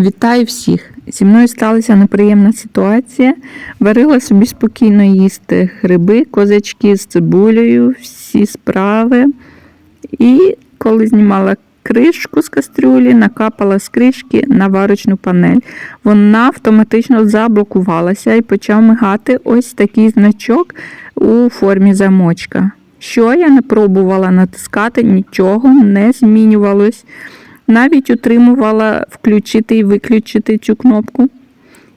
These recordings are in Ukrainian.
Вітаю всіх! Зі мною сталася неприємна ситуація. Варила собі спокійно їсти гриби, козачки з цибулею, всі справи. І коли знімала кришку з кастрюлі, накапала з кришки на варочну панель. Вона автоматично заблокувалася і почав мигати ось такий значок у формі замочка. Що я не пробувала натискати, нічого не змінювалось. Навіть утримувала включити і виключити цю кнопку.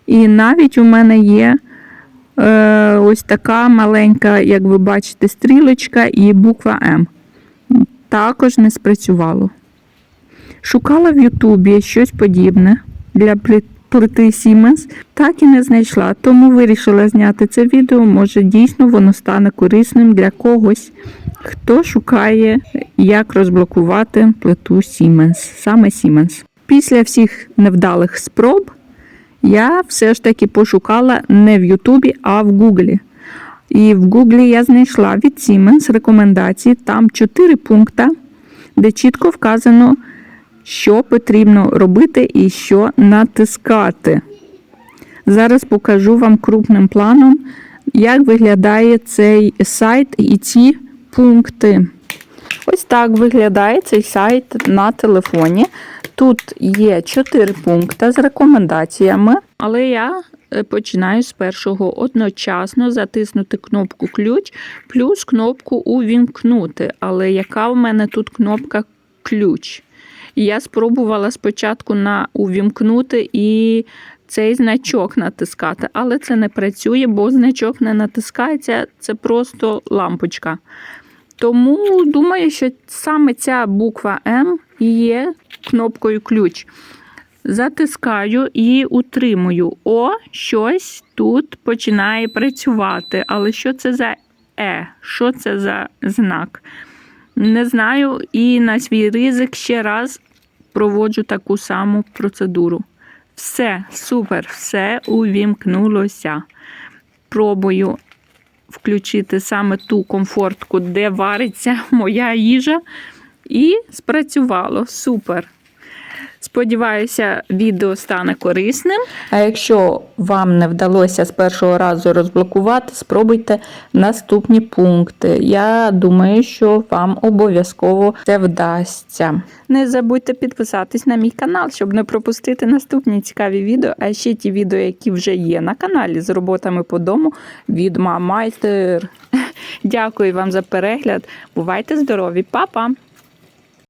І навіть у мене є е, ось така маленька, як ви бачите, стрілочка і буква М. Також не спрацювало. Шукала в Ютубі щось подібне для плити Siemens, так і не знайшла, тому вирішила зняти це відео. Може, дійсно воно стане корисним для когось, хто шукає, як розблокувати плиту Siemens, саме Siemens. Після всіх невдалих спроб я все ж таки пошукала не в Ютубі, а в Гуглі. І в Гуглі я знайшла від Siemens рекомендації, там 4 пункти, де чітко вказано, що потрібно робити і що натискати. Зараз покажу вам крупним планом, як виглядає цей сайт і ці пункти. Ось так виглядає цей сайт на телефоні. Тут є 4 пункти з рекомендаціями, але я е, починаю з першого одночасно затиснути кнопку ключ плюс кнопку увімкнути. Але яка в мене тут кнопка ключ? Я спробувала спочатку на увімкнути і цей значок натискати, але це не працює, бо значок не натискається, це просто лампочка. Тому думаю, що саме ця буква М є кнопкою ключ. Затискаю і утримую. О, щось тут починає працювати. Але що це за Е? Що це за знак? Не знаю. І на свій ризик ще раз проводжу таку саму процедуру. Все, супер, все увімкнулося. Пробую включити саме ту комфортку, де вариться моя їжа. І спрацювало. Супер. Сподіваюся, відео стане корисним. А якщо вам не вдалося з першого разу розблокувати, спробуйте наступні пункти. Я думаю, що вам обов'язково це вдасться. Не забудьте підписатись на мій канал, щоб не пропустити наступні цікаві відео, а ще ті відео, які вже є на каналі з роботами по дому від Мамайстер. Дякую вам за перегляд. Бувайте здорові, Па-па!